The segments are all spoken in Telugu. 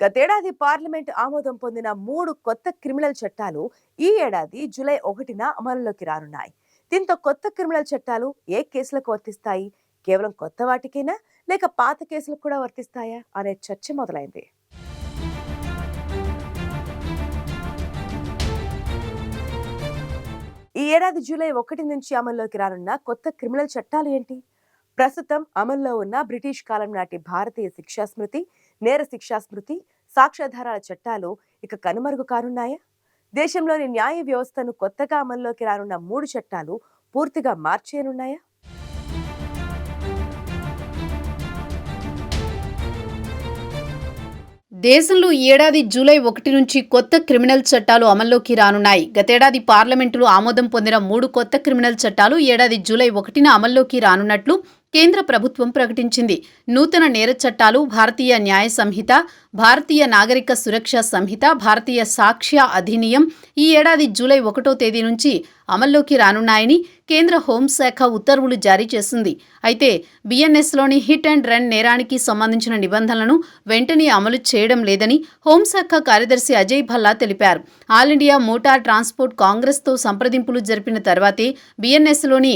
గతేడాది పార్లమెంట్ ఆమోదం పొందిన మూడు కొత్త క్రిమినల్ చట్టాలు ఈ ఏడాది జూలై ఒకటిన అమలులోకి రానున్నాయి. దీంతో కొత్త క్రిమినల్ చట్టాలు ఏ కేసులకు వర్తిస్తాయి? కేవలం కొత్త వాటికైనా? లేక పాత కేసులకు కూడా వర్తిస్తాయా? అనే చర్చ మొదలైంది. ఈ ఏడాది జూలై ఒకటి నుంచి అమల్లోకి రానున్న కొత్త క్రిమినల్ చట్టాలు ఏంటి? ప్రస్తుతం అమల్లో ఉన్న బ్రిటిష్ కాలం నాటి భారతీయ శిక్షా స్మృతి నేర శిక్షా స్మృతి సాక్ష్యాధారాల చట్టాలు ఇక కనుమరుగు కానున్నాయా? దేశంలోని న్యాయ వ్యవస్థను కొత్తగా అమల్లోకి రానున్న మూడు చట్టాలు పూర్తిగా మార్చేయనున్నాయా? దేశంలో ఈ ఏడాది జూలై ఒకటి నుంచి కొత్త క్రిమినల్ చట్టాలు అమల్లోకి రానున్నాయి. గతేడాది పార్లమెంటులో ఆమోదం పొందిన మూడు కొత్త క్రిమినల్ చట్టాలు ఏడాది జూలై ఒకటిన అమల్లోకి రానున్నట్లు కేంద్ర ప్రభుత్వం ప్రకటించింది. నూతన నేర చట్టాలు భారతీయ న్యాయ సంహిత భారతీయ నాగరిక సురక్ష సంహిత భారతీయ సాక్ష్య అధినియం ఈ ఏడాది జూలై ఒకటో తేదీ నుంచి అమల్లోకి రానున్నాయని కేంద్ర హోంశాఖ ఉత్తర్వులు జారీ చేసింది. అయితే బిఎన్ఎస్లోని హిట్ అండ్ రన్ నేరానికి సంబంధించిన నిబంధనలను వెంటనే అమలు చేయడం లేదని హోంశాఖ కార్యదర్శి అజయ్ భల్లా తెలిపారు. ఆల్ ఇండియా మోటార్ ట్రాన్స్పోర్ట్ కాంగ్రెస్తో సంప్రదింపులు జరిపిన తర్వాతే బిఎన్ఎస్లోని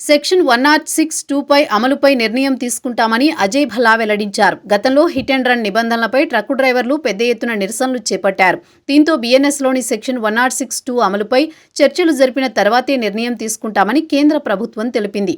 సెక్షన్ వన్ నాట్ సిక్స్ టూపై అమలుపై నిర్ణయం తీసుకుంటామని అజయ్ భల్లా వెల్లడించారు. గతంలో హిట్ అండ్ రన్ నిబంధనలపై ట్రక్కు డ్రైవర్లు పెద్ద ఎత్తున నిరసనలు చేపట్టారు. దీంతో బీఎన్ఎస్లోని section one not six two అమలుపై చర్చలు జరిపిన తర్వాతే నిర్ణయం తీసుకుంటామని కేంద్ర ప్రభుత్వం తెలిపింది.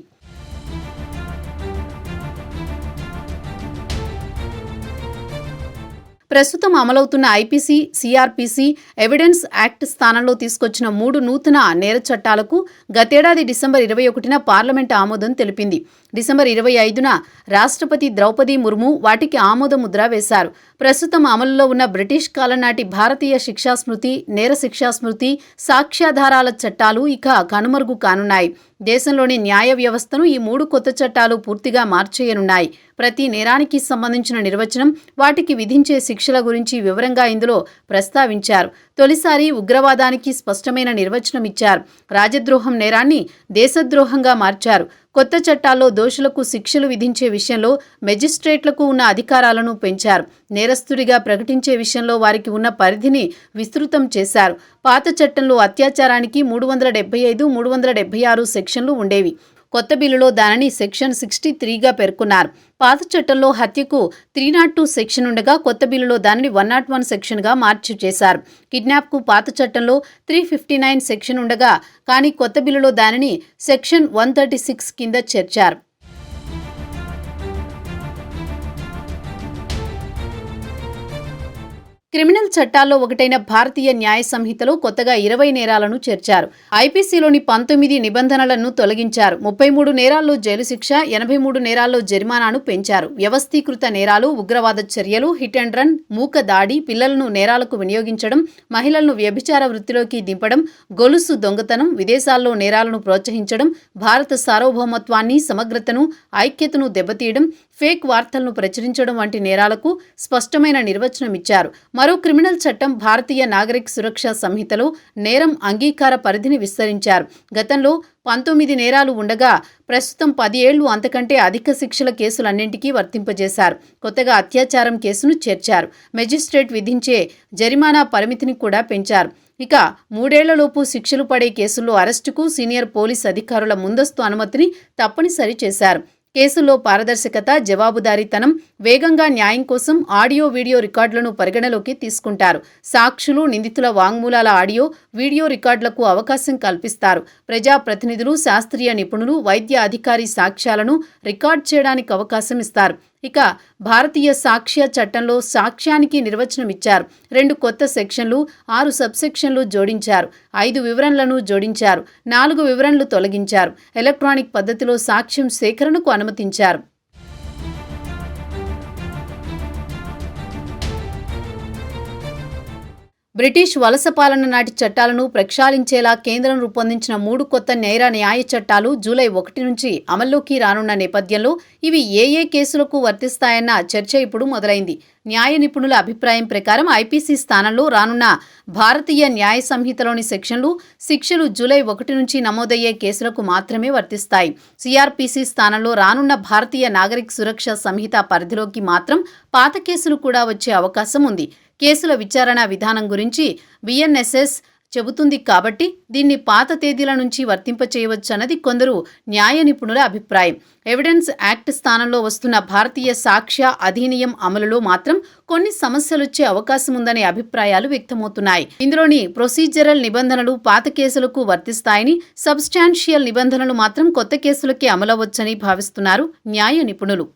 ప్రస్తుతం అమలవుతున్న ఐపీసీ సిఆర్పీసీ ఎవిడెన్స్ యాక్ట్ స్థానంలో తీసుకొచ్చిన మూడు నూతన నేర చట్టాలకు గతేడాది డిసెంబర్ ఇరవై ఒకటిన పార్లమెంట్ ఆమోదం తెలిపింది. డిసెంబర్ ఇరవై ఐదున రాష్ట్రపతి ద్రౌపది ముర్ము వాటికి ఆమోద ముద్ర వేశారు. ప్రస్తుతం అమలులో ఉన్న బ్రిటిష్ కాలం నాటి భారతీయ శిక్షా స్మృతి నేర శిక్షా స్మృతి సాక్ష్యాధారాల చట్టాలు ఇక కనుమరుగు కానున్నాయి. దేశంలోని న్యాయ వ్యవస్థను ఈ మూడు కొత్త చట్టాలు పూర్తిగా మార్చేయనున్నాయి. ప్రతి నేరానికి సంబంధించిన నిర్వచనం వాటికి విధించే శిక్షల గురించి వివరంగా ఇందులో ప్రస్తావించారు. తొలిసారి ఉగ్రవాదానికి స్పష్టమైన నిర్వచనం ఇచ్చారు. రాజద్రోహం నేరాన్ని దేశద్రోహంగా మార్చారు. కొత్త చట్టాల్లో దోషులకు శిక్షలు విధించే విషయంలో మెజిస్ట్రేట్లకు ఉన్న అధికారాలను పెంచారు. నేరస్తుడిగా ప్రకటించే విషయంలో వారికి ఉన్న పరిధిని విస్తృతం చేశారు. పాత చట్టంలో అత్యాచారానికి మూడు వందల డెబ్బై ఐదు మూడు వందల డెబ్బై ఆరు సెక్షన్లు ఉండేవి. కొత్త బిల్లులో దానిని సెక్షన్ సిక్స్టీ త్రీగా పేర్కొన్నారు. పాత చట్టంలో హత్యకు త్రీ నాట్ టూ సెక్షన్ ఉండగా కొత్త బిల్లులో దానిని వన్ నాట్ వన్ సెక్షన్గా మార్చి చేశారు. కిడ్నాప్కు పాత చట్టంలో త్రీ ఫిఫ్టీ నైన్ సెక్షన్ ఉండగా కానీ కొత్త బిల్లులో దానిని సెక్షన్ వన్ థర్టీ సిక్స్ కింద చేర్చారు. క్రిమినల్ చట్టాల్లో ఒకటైన భారతీయ న్యాయ సంహితలో కొత్తగా ఇరవై నేరాలను చేర్చారు. ఐపీసీలోని పంతొమ్మిది నిబంధనలను తొలగించారు. ముప్పై మూడు నేరాల్లో జైలు శిక్ష ఎనభై మూడు నేరాల్లో జరిమానాను పెంచారు. వ్యవస్థీకృత నేరాలు ఉగ్రవాద చర్యలు హిట్ అండ్ రన్ మూక దాడి పిల్లలను నేరాలకు వినియోగించడం మహిళలను వ్యభిచార వృత్తిలోకి దింపడం గొలుసు దొంగతనం విదేశాల్లో నేరాలను ప్రోత్సహించడం భారత సార్వభౌమత్వాన్ని సమగ్రతను ఐక్యతను దెబ్బతీయడం ఫేక్ వార్తలను ప్రచురించడం వంటి నేరాలకు స్పష్టమైన నిర్వచనం ఇచ్చారు మరో క్రిమినల్ చట్టం భారతీయ నాగరిక సురక్ష సంహితలో నేరం అంగీకార పరిధిని విస్తరించారు. గతంలో పంతొమ్మిది నేరాలు ఉండగా ప్రస్తుతం పది ఏళ్ళు అంతకంటే అధిక శిక్షల కేసులన్నింటికీ వర్తింపజేశారు. కొత్తగా అత్యాచారం కేసును చేర్చారు. మెజిస్ట్రేట్ విధించే జరిమానా పరిమితిని కూడా పెంచారు. ఇక మూడేళ్ళలోపు శిక్షలు పడే కేసుల్లో అరెస్టుకు సీనియర్ పోలీస్ అధికారుల ముందస్తు అనుమతిని తప్పనిసరి చేశారు. కేసుల్లో పారదర్శకత జవాబుదారీతనం వేగంగా న్యాయం కోసం ఆడియో వీడియో రికార్డులను పరిగణలోకి తీసుకుంటారు. సాక్షులు నిందితుల వాంగ్మూలాల ఆడియో వీడియో రికార్డులకు అవకాశం కల్పిస్తారు. ప్రజాప్రతినిధులు శాస్త్రీయ నిపుణులు వైద్య అధికారి సాక్ష్యాలను రికార్డ్ చేయడానికి అవకాశం ఇస్తారు. ఇక భారతీయ సాక్ష్య చట్టంలో సాక్ష్యానికి నిర్వచనం ఇచ్చారు రెండు కొత్త సెక్షన్లు ఆరు సబ్సెక్షన్లు జోడించారు. ఐదు వివరణలను జోడించారు. నాలుగు వివరణలు తొలగించారు. ఎలక్ట్రానిక్ పద్ధతిలో సాక్ష్యం సేకరణకు అనుమతించారు. బ్రిటిష్ వలస పాలన నాటి చట్టాలను ప్రక్షాళించేలా కేంద్రం రూపొందించిన మూడు కొత్త నేర న్యాయ చట్టాలు జూలై ఒకటి నుంచి అమల్లోకి రానున్న నేపథ్యంలో ఇవి ఏ ఏ కేసులకు వర్తిస్తాయన్న చర్చ ఇప్పుడు మొదలైంది. న్యాయ నిపుణుల అభిప్రాయం ప్రకారం ఐపీసీ స్థానంలో రానున్న భారతీయ న్యాయ సంహితలోని సెక్షన్లు శిక్షలు జూలై ఒకటి నుంచి నమోదయ్యే కేసులకు మాత్రమే వర్తిస్తాయి. సిఆర్పిసి స్థానంలో రానున్న భారతీయ నాగరిక సురక్ష సంహిత పరిధిలోకి మాత్రం పాత కేసులు కూడా వచ్చే అవకాశం ఉంది. కేసుల విచారణ విధానం గురించి బిఎన్ఎస్ఎస్ చెబుతుంది కాబట్టి దీన్ని పాత తేదీల నుంచి వర్తింపచేయవచ్చన్నది కొందరు న్యాయ నిపుణుల అభిప్రాయం. ఎవిడెన్స్ యాక్ట్ స్థానంలో వస్తున్న భారతీయ సాక్ష్య అధినియం అమలులో మాత్రం కొన్ని సమస్యలొచ్చే అవకాశం ఉందనే అభిప్రాయాలు వ్యక్తమవుతున్నాయి. ఇందులోని ప్రొసీజరల్ నిబంధనలు పాత కేసులకు వర్తిస్తాయని సబ్స్టాన్షియల్ నిబంధనలు మాత్రం కొత్త కేసులకే అమలవచ్చని భావిస్తున్నారు న్యాయ నిపుణులు.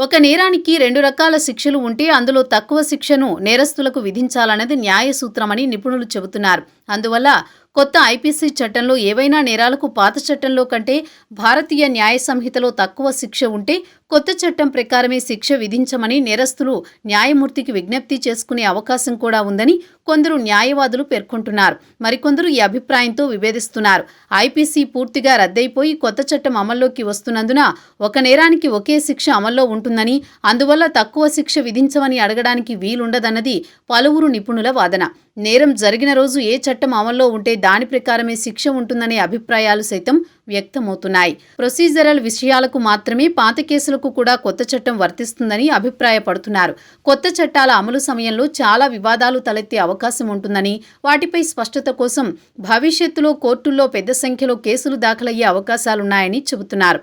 ఒక నేరానికి రెండు రకాల శిక్షలు ఉంటే అందులో తక్కువ శిక్షను నేరస్తులకు విధించాలన్నది న్యాయ సూత్రమని నిపుణులు చెబుతున్నారు. అందువల్ల కొత్త ఐపీసీ చట్టంలో ఏవైనా నేరాలకు పాత చట్టంలో కంటే భారతీయ న్యాయ సంహితలో తక్కువ శిక్ష ఉంటే కొత్త చట్టం ప్రకారమే శిక్ష విధించమని నేరస్తులు న్యాయమూర్తికి విజ్ఞప్తి చేసుకునే అవకాశం కూడా ఉందని కొందరు న్యాయవాదులు పేర్కొంటున్నారు. మరికొందరు ఈ అభిప్రాయంతో విభేదిస్తున్నారు. ఐపీసీ పూర్తిగా రద్దయిపోయి కొత్త చట్టం అమల్లోకి వస్తున్నందున ఒక నేరానికి ఒకే శిక్ష అమల్లో ఉంటుందని అందువల్ల తక్కువ శిక్ష విధించమని అడగడానికి వీలుండదన్నది పలువురు నిపుణుల వాదన. నేరం జరిగిన రోజు ఏ చట్టం అమల్లో ఉంటే దాని ప్రకారమే శిక్ష ఉంటుందనే అభిప్రాయాలు సైతం వ్యక్తమవుతున్నాయి. ప్రొసీజరల్ విషయాలకు మాత్రమే పాత కేసులకు కూడా కొత్త చట్టం వర్తిస్తుందని అభిప్రాయపడుతున్నారు. కొత్త చట్టాల అమలు సమయంలో చాలా వివాదాలు తలెత్తే అవకాశం ఉంటుందని వాటిపై స్పష్టత కోసం భవిష్యత్తులో కోర్టుల్లో పెద్ద సంఖ్యలో కేసులు దాఖలయ్యే అవకాశాలున్నాయని చెబుతున్నారు.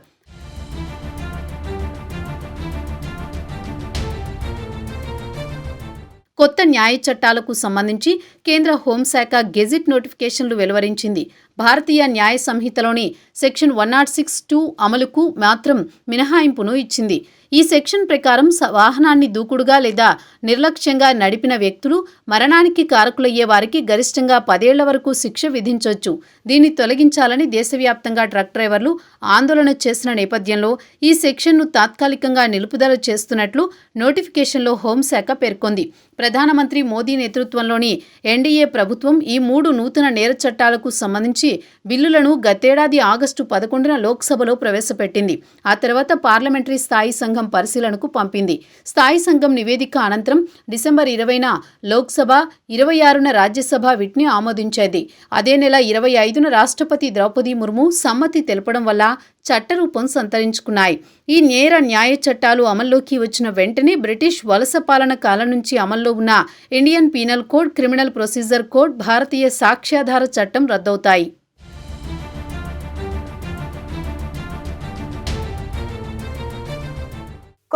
కొత్త న్యాయ చట్టాలకు సంబంధించి కేంద్ర హోంశాఖ గెజిట్ నోటిఫికేషన్లు వెలువరించింది. భారతీయ న్యాయ సంహితలోని section one not six two అమలుకు మాత్రం మినహాయింపును ఇచ్చింది. ఈ సెక్షన్ ప్రకారం స- వాహనాన్ని దూకుడుగా లేదా నిర్లక్ష్యంగా నడిపిన వ్యక్తులు మరణానికి కారకులయ్యే వారికి గరిష్టంగా పదేళ్ళ వరకు శిక్ష విధించవచ్చు దీన్ని తొలగించాలని దేశవ్యాప్తంగా ట్రక్ డ్రైవర్లు ఆందోళన చేసిన నేపథ్యంలో ఈ సెక్షన్ను తాత్కాలికంగా నిలుపుదల చేస్తున్నట్లు నోటిఫికేషన్లో హోంశాఖ పేర్కొంది. ప్రధానమంత్రి మోదీ నేతృత్వంలోని ఎన్డీఏ ప్రభుత్వం ఈ మూడు నూతన నేర చట్టాలకు సంబంధించి బిల్లులను గతేడాది ఆగస్టు పదకొండున లోక్సభలో ప్రవేశపెట్టింది. ఆ తర్వాత పార్లమెంటరీ స్థాయి సంఘం పరిశీలనకు పంపింది. స్థాయి సంఘం నివేదిక అనంతరం డిసెంబర్ ఇరవైన లోక్సభ ఇరవై ఆరున రాజ్యసభ వీటిని ఆమోదించేది. అదే నెల ఇరవై ఐదున రాష్ట్రపతి ద్రౌపది ముర్ము సమ్మతి తెలపడం వల్ల చట్టరూపం సంతరించుకున్నాయి. ఈ నేర న్యాయ చట్టాలు అమల్లోకి వచ్చిన వెంటనే బ్రిటిష్ వలస పాలన కాలం నుంచి అమల్లో ఉన్న Indian penal code criminal procedure code భారతీయ సాక్ష్యాధార చట్టం రద్దవుతాయి.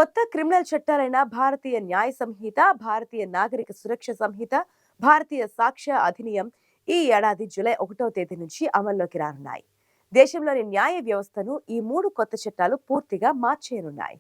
కొత్త క్రిమినల్ చట్టాలైన భారతీయ న్యాయ సంహిత భారతీయ నాగరిక సురక్ష సంహిత భారతీయ సాక్ష్య అధినియం ఈ ఏడాది జూలై ఒకటో తేదీ నుంచి అమల్లోకి రానున్నాయి. దేశంలోని న్యాయ వ్యవస్థను ఈ మూడు కొత్త చట్టాలు పూర్తిగా మార్చేయనున్నాయి.